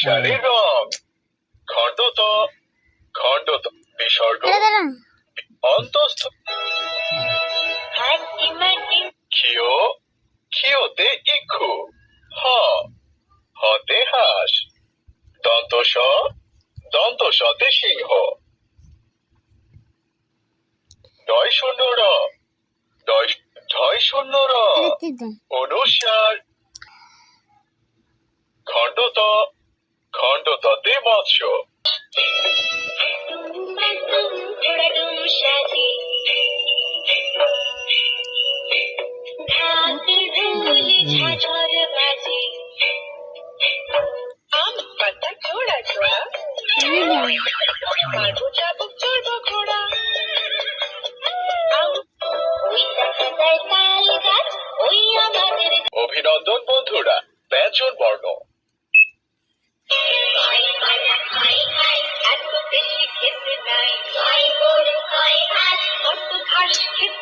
শাড়ির রং খণ্ডত খণ্ডত বিসর্গ। অন্তস্থ ক্ষিয় ক্ষিয়তে ইক্ষু। হ হতে হাঁস। দন্ত স দন্ত সতে সিংহ। দয় শূন্য র ধয় শূন্য র অনুসার আমাদের অভিনন্দন বন্ধুরা ব্যঞ্জন বর্ণ। I go to my hat, but.